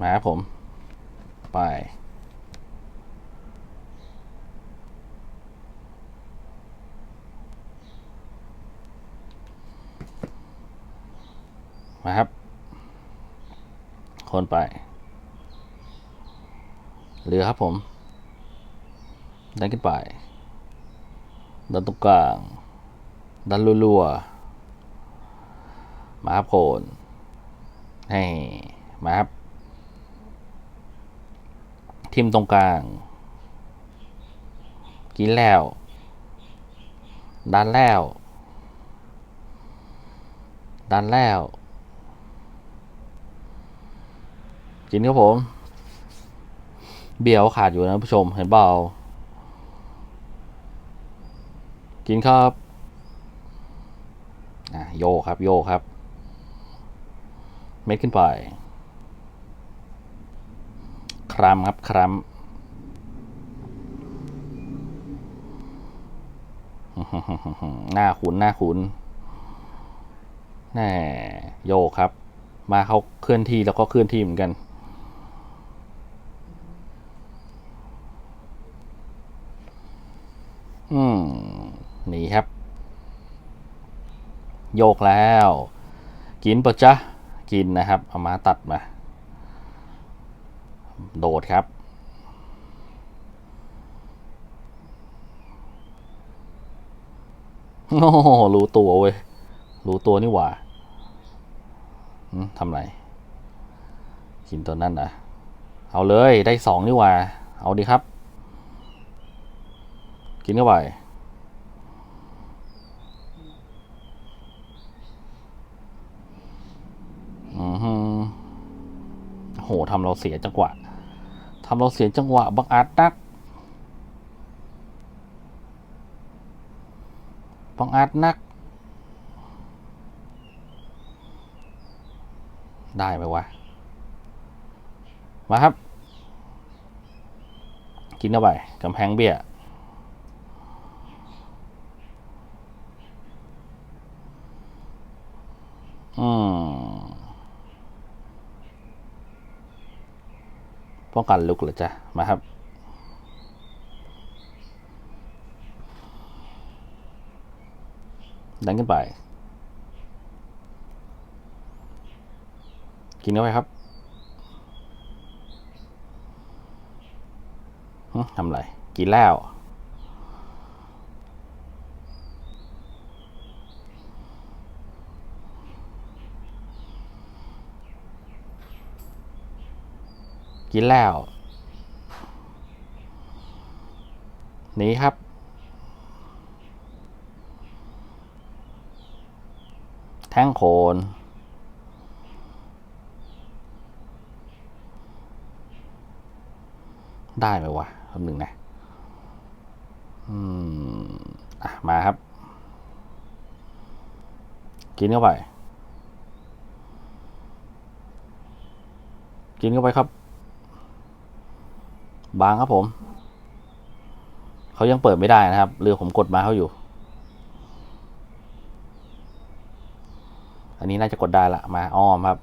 มาครับผม ไปมาครับ คนไปเรือครับผมดันขึ้นไป ดันตรงกลาง ดันรัวๆ มาครับโคนให้มาครับ ทิมตรงกลาง กินแล้ว ดันแล้ว ดันแล้ว กินครับผม เบียวขาดอยู่นะผู้ชม เห็นเปล่า กินครับอะโยครับโยครับ เม็ดขึ้นไป ครัมครับครัมหน้าขุนหน้าขุนแน่โยกครับ มาเขาเคลื่อนที่แล้วก็เคลื่อนที่เหมือนกันอืมหนีครับ โยกแล้ว กินปะจ๊ะ กินนะครับ เอามาตัดมา โดดครับ โอ้โหรู้ตัวเว้ย รู้ตัวนี่หว่าทำไร กินตัวนั้นนะเอาเลยได้สองนี่หว่า เอาดีครับ กินเข้าไปอือฮึโหทำเราเสียจังหวะ ทำเราเสียจังหวะบังอาจนักบังอาจนัก ได้ไหมวะ มาครับ กินเข้าไปกำแพงเบี้ย ป้องกันลุกเหรอจ๊ะมาครับ ดันขึ้นไป กินเข้าไปครับทำไร กินแล้ว กินแล้วหนีครับ แท่งโคนได้ไหมวะคำหนึ่งนะ อืม อะ มาครับ กินเข้าไป กินเข้าไปครับ บางครับผม เขายังเปิดไม่ได้นะครับ เรือผมกดมาเขาอยู่ อันนี้น่าจะกดได้ละมาอ้อมครับ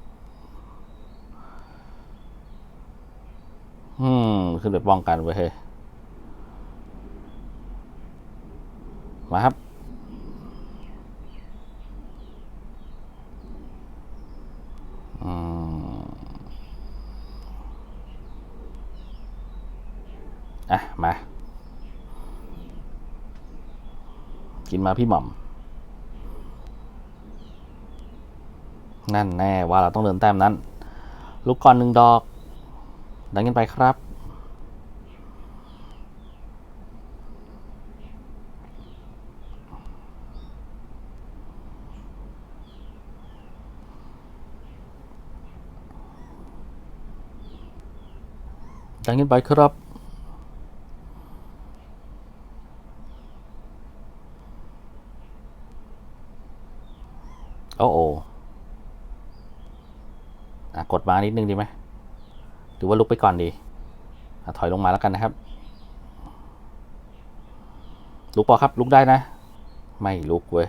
อืมขึ้นไปป้องกันไว้เฮ้ยมาครับ อืม อะ มา กิน มาพี่หม่อมนั่นแน่ว่าเราต้องเดินแต้มนั้น ลูกก่อนหนึ่งดอก ดันกันไปครับ ดันกันไปครับ มานิดนึงดีไหมหรือว่าลุกไปก่อนดีอถอยลงมาแล้วกันนะครับ ลุกปอครับ ลุกได้นะ ไม่ลุกเว้ย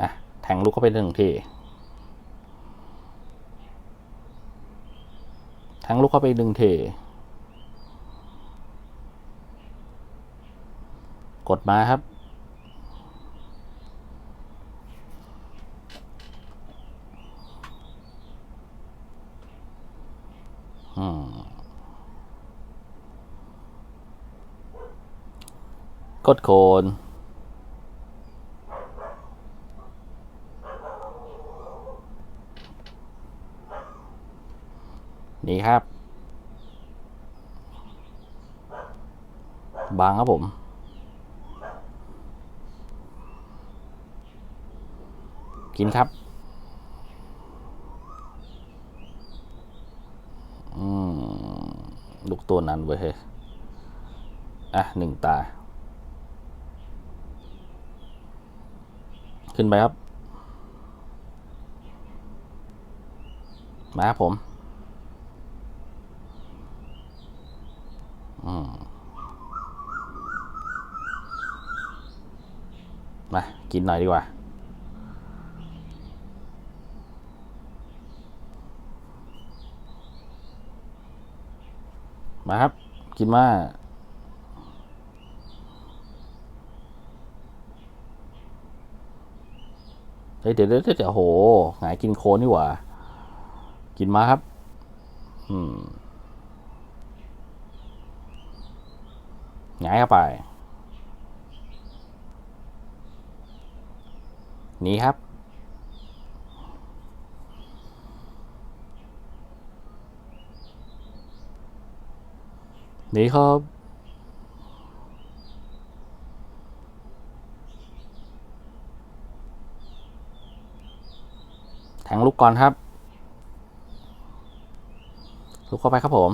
อะแทงลุกเข้าไปหนึ่งทีแทงลุกเข้าไปหนึ่งทีกดมาครับ กดโคนนี่ครับ บางครับผม กินครับ อืม ลูก ตัวนั้นเว้ยเฮ้ยอะหนึ่งตา ขึ้นไปครับ มาครับผมอืมมา กินหน่อยดีกว่า มาครับ กินมาเฮ้ยเดี๋ยวเดี๋ยวเดี๋ยวโอ้โหหงายกินโคนนี่หว่า กินมาครับ อืมหงายเข้าไป นี่ครับ นี่ครับ แทงลูกก่อนครับ ลุกเข้าไปครับผม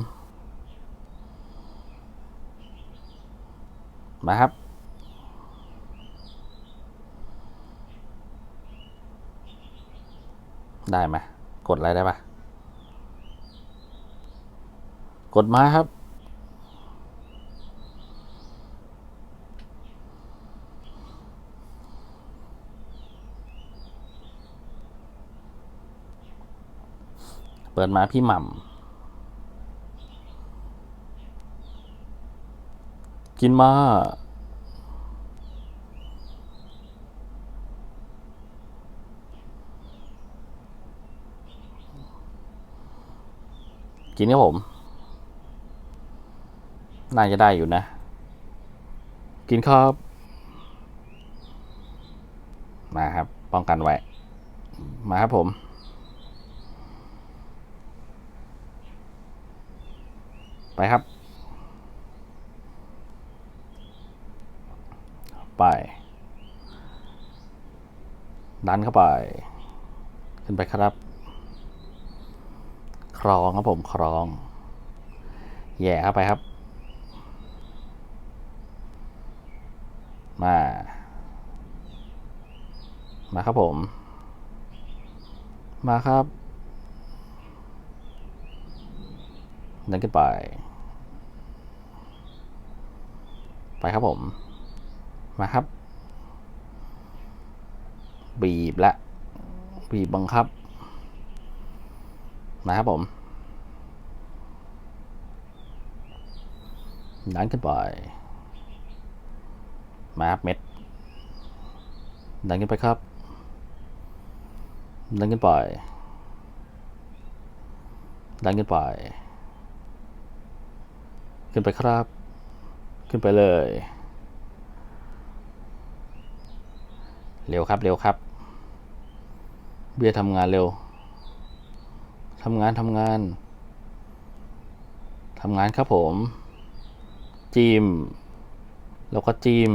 มาครับได้ไหมกดอะไรได้ปะกดมาครับ เปิดมาพี่หม่ำกินมากินครับผม น่าจะได้อยู่นะ กินครับ มาครับ ป้องกันไว้ มาครับผม ไปครับ ไป ดันเข้าไป ขึ้นไปครับ ครองครับผมครอง แย่เข้าไปครับ มา มาครับผม มาครับดินขึ้นไป ไปครับผม มาครับ บีบละ บีบบังคับมาครับผมดันขึ้นไป มาครับเม็ด ดันขึ้นไปครับ ดันขึ้นไป ดันขึ้นไป ขึ้นไปครับ ขึ้นไปเลย เร็วครับเร็วครับ เบียร์ทำงานเร็วทำงานทำงานทำงานครับผม จิมแล้วก็จิม